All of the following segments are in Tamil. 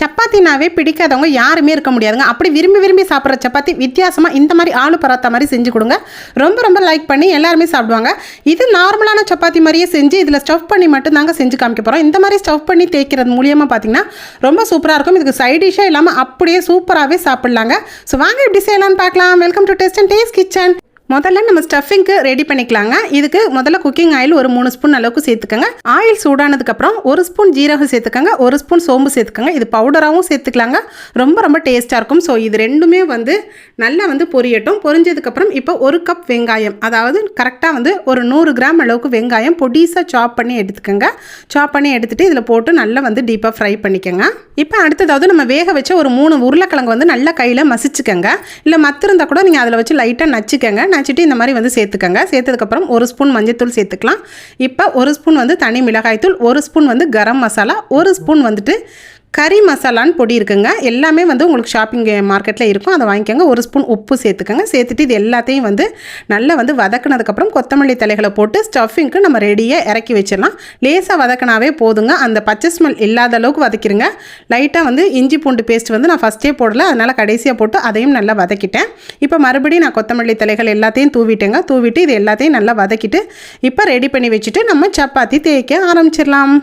சப்பாத்தினாவே பிடிக்காதவங்க யாருமே இருக்க முடியாதுங்க. அப்படி விரும்பி விரும்பி சாப்பிட்ற சப்பாத்தி வித்தியாசமாக இந்த மாதிரி ஆளு பராத்தா மாதிரி செஞ்சு கொடுங்க. ரொம்ப ரொம்ப லைக் பண்ணி எல்லாருமே சாப்பிடுவாங்க. இது நார்மலான சப்பாத்தி மாதிரியே செஞ்சு இதில் ஸ்டஃப் பண்ணி மட்டும் தாங்க செஞ்சு காமிக்க போகிறோம் இந்த மாதிரி ஸ்டஃப் பண்ணி தேய்க்கிறது மூலியமாக பார்த்தீங்கன்னா ரொம்ப சூப்பராக இருக்கும். இதுக்கு சைட் டிஷ்ஷாக இல்லாமல் அப்படியே சூப்பராகவே சாப்பிட்லாங்க. ஸோ வாங்க எப்படி செய்யலாம்னு பார்க்கலாம் welcome to test and taste kitchen முதல்ல நம்ம ஸ்டஃபிங்க்கு ரெடி பண்ணிக்கலாங்க. இதுக்கு முதல்ல குக்கிங் ஆயில் ஒரு மூணு ஸ்பூன் அளவுக்கு சேர்த்துக்கோங்க. ஆயில் சூடானதுக்கப்புறம் ஒரு ஸ்பூன் ஜீரகம் சேர்த்துக்கோங்க. ஒரு ஸ்பூன் சோம்பு சேர்த்துக்கோங்க. இது பவுடராகவும் சேர்த்துக்கலாங்க. ரொம்ப ரொம்ப டேஸ்ட்டாக இருக்கும். ஸோ இது ரெண்டுமே வந்து நல்லா வந்து பொரியட்டும். பொரிஞ்சதுக்கப்புறம் இப்போ ஒரு கப் வெங்காயம். அதாவது கரெக்டாக வந்து ஒரு நூறு கிராம் அளவுக்கு வெங்காயம் பொடிசாக சாப் பண்ணி எடுத்துக்கோங்க. சாப் பண்ணி எடுத்துகிட்டு இதில் போட்டு நல்லா வந்து டீப்பாக ஃப்ரை பண்ணிக்கோங்க. இப்போ அடுத்ததாவது நம்ம வேக வச்ச ஒரு மூணு உருளைக்கிழங்கு வந்து நல்லா கையில் மசிச்சுக்கோங்க. இல்லை மத்திருந்தால் கூட நீங்கள் அதில் வச்சு லைட்டாக நச்சுக்கோங்க. நினச்சிட்டு இந்த மாதிரி வந்து சேர்த்துக்கோங்க. சேர்த்ததுக்கப்புறம் ஒரு ஸ்பூன் மஞ்சத்தூள் சேர்த்துக்கலாம். இப்போ ஒரு ஸ்பூன் வந்து தனி மிளகாய்த்தூள் ஒரு ஸ்பூன் வந்து கரம் மசாலா ஒரு ஸ்பூன் வந்துட்டு கறி மசாலான்னு பொடி இருக்குங்க. எல்லாமே வந்து உங்களுக்கு ஷாப்பிங் மார்க்கெட்டில் இருக்கும். அதை வாங்கிக்கோங்க. ஒரு ஸ்பூன் உப்பு சேர்த்துக்கோங்க. சேர்த்துட்டு இது எல்லாத்தையும் வந்து நல்லா வந்து வதக்குனதுக்கப்புறம் கொத்தமல்லி தலைகளை போட்டு ஸ்டஃபிங்க்கு நம்ம ரெடியாக இறக்கி வச்சிடலாம். லேசாக வதக்கினாவே போதுங்க. அந்த பச்சை ஸ்மெல் இல்லாத அளவுக்கு வதக்கிடுங்க லைட்டாக வந்து இஞ்சி பூண்டு பேஸ்ட் வந்து நான் ஃபஸ்ட்டே போடல. அதனால் கடைசியாக போட்டு அதையும் நல்லா வதக்கிட்டேன். இப்போ மறுபடியும் நான் கொத்தமல்லி தலைகள் எல்லாத்தையும் தூவிட்டேங்க. தூவிட்டு இது எல்லாத்தையும் நல்லா வதக்கிட்டு இப்போ ரெடி பண்ணி வச்சுட்டு நம்ம சப்பாத்தி தேய்க்க ஆரம்பிச்சிடலாம்.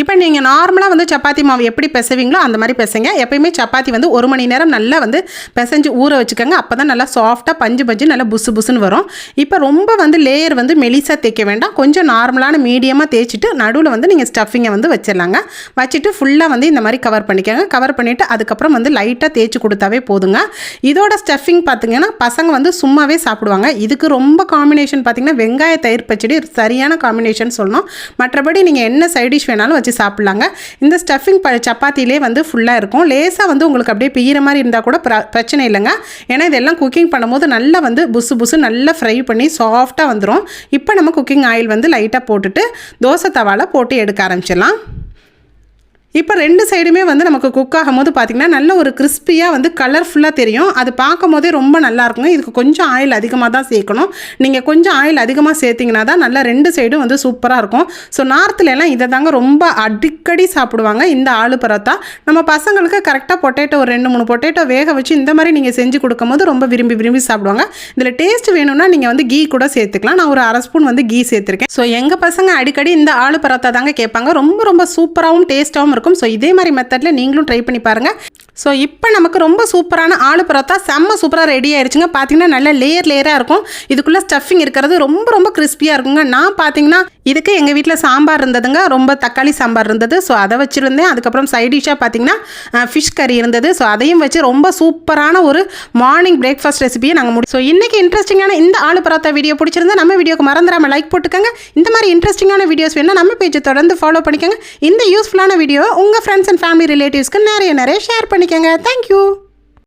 இப்போ நீங்கள் நார்மலாக வந்து சப்பாத்தி மாவு எப்படி பிசைவீங்களோ அந்த மாதிரி பிசைங்க. எப்பயுமே சப்பாத்தி வந்து ஒரு மணி நேரம் நல்லா வந்து பிசைஞ்சு ஊற வச்சுக்கோங்க. அப்போ தான் நல்லா சாஃப்டாக பஞ்சு பஞ்சு நல்லா புசு புசுன்னு வரும். இப்போ ரொம்ப வந்து லேயர் வந்து மெலிசாக தேய்க்க வேண்டாம். கொஞ்சம் நார்மலான மீடியமாக தேய்ச்சிட்டு நடுவில் வந்து நீங்கள் ஸ்டஃபிங்கை வந்து வச்சிடலாங்க. வச்சுட்டு ஃபுல்லாக வந்து இந்த மாதிரி கவர் பண்ணிக்கோங்க. கவர் பண்ணிவிட்டு அதுக்கப்புறம் வந்து லைட்டாக தேய்ச்சி கொடுத்தாவே போதுங்க. இதோட ஸ்டஃபிங் பார்த்தீங்கன்னா பசங்க வந்து சும்மாவே சாப்பிடுவாங்க. இதுக்கு ரொம்ப காம்பினேஷன் பார்த்தீங்கன்னா வெங்காய தயிர் பச்சடி சரியான காம்பினேஷன் சொல்லணும். மற்றபடி நீங்கள் என்ன சைட் டிஷ் வேணாலும் வச்சு சாப்பிட்லாங்க. இந்த ஸ்டஃபிங் ப சப்பாத்திலே வந்து ஃபுல்லாக இருக்கும். லேசாக வந்து உங்களுக்கு அப்படியே பிய்கிற மாதிரி இருந்தால் கூட பிர- பிரச்சனை இல்லைங்க. ஏன்னா இதெல்லாம் குக்கிங் பண்ணும்போது நல்லா வந்து புசு புசு நல்லா ஃப்ரை பண்ணி சாஃப்டாக வந்துடும் இப்போ நம்ம குக்கிங் ஆயில் வந்து லைட்டாக போட்டுட்டு தோசை தவாவில் போட்டு எடுக்க ஆரம்பிச்சிடலாம். இப்போ ரெண்டு சைடுமே வந்து நமக்கு குக் ஆகும்போது பார்த்திங்கன்னா நல்ல ஒரு கிறிஸ்பியாக வந்து கலர்ஃபுல்லாக தெரியும். அது பார்க்கும் போதே ரொம்ப நல்லாயிருக்குங்க இதுக்கு கொஞ்சம் ஆயில் அதிகமாக தான் சேர்க்கணும். நீங்கள் கொஞ்சம் ஆயில் அதிகமாக சேர்த்திங்கன்னா தான் நல்லா ரெண்டு சைடும் வந்து சூப்பராக இருக்கும். ஸோ நார்த்துலலாம் இதை தாங்க ரொம்ப அடிக்கடி சாப்பிடுவாங்க. இந்த ஆளு பரோத்தா நம்ம பசங்களுக்கு கரெக்டாக பொட்டேட்டோ ஒரு ரெண்டு மூணு பொட்டேட்டோ வேக வச்சு இந்த மாதிரி நீங்கள் செஞ்சு கொடுக்கும்போது ரொம்ப விரும்பி விரும்பி சாப்பிடுவாங்க. இதில் டேஸ்ட் வேணும்னா நீங்கள் வந்து கீ கூட சேர்த்துக்கலாம். நான் ஒரு அரை ஸ்பூன் வந்து கீ சேர்த்துருக்கேன். ஸோ எங்கள் பசங்க அடிக்கடி இந்த ஆளு பரோத்தா தாங்க கேட்பாங்க. ரொம்ப ரொம்ப சூப்பராகவும் டேஸ்ட்டாகவும் இருக்கும். ஸோ இதே மாதிரி மெத்தடில் நீங்களும் ட்ரை பண்ணி பாருங்கள் ஸோ இப்போ நமக்கு ரொம்ப சூப்பரான ஆலு பரோட்டா செம்ம சூப்பராக ரெடி ஆயிடுச்சுங்க பார்த்தீங்கன்னா நல்ல லேயர் லேயராக இருக்கும். இதுக்குள்ளே ஸ்டஃபிங் இருக்கிறது ரொம்ப ரொம்ப கிறிஸ்பியாக இருக்குங்க. நான் பார்த்தீங்கன்னா இதுக்கு எங்கள் வீட்டில் சாம்பார் இருந்ததுங்க. ரொம்ப தக்காளி சாம்பார் இருந்தது. ஸோ அதை வச்சுருந்தேன். அதுக்கப்புறம் சைடிஷாக பார்த்தீங்கன்னா ஃபிஷ் கறி இருந்தது. ஸோ அதையும் வச்சு ரொம்ப சூப்பரான ஒரு மார்னிங் பிரேக்ஃபாஸ்ட் ரெசிபியை நாங்கள் முடி ஸோ இன்றைக்கி இன்ட்ரெஸ்டிங்கான இந்த ஆளு பராத்தா வீடியோ பிடிச்சிருந்தா நம்ம வீடியோக்கு மறந்துடாமல் லைக் போட்டுக்கோங்க. இந்த மாதிரி இன்ட்ரெஸ்டிங்கான வீடியோஸ் வேணால் நம்ம பேஜை தொடர்ந்து ஃபாலோ பண்ணிக்கோங்க. இந்த யூஸ்ஃபுல்லான வீடியோ உங்கள் ஃப்ரெண்ட்ஸ் அண்ட் ஃபேமிலி ரிலேட்டிவ்ஸ்க்கு நிறைய நிறைய ஷேர் பண்ணிக்கோங்க. தேங்க்யூ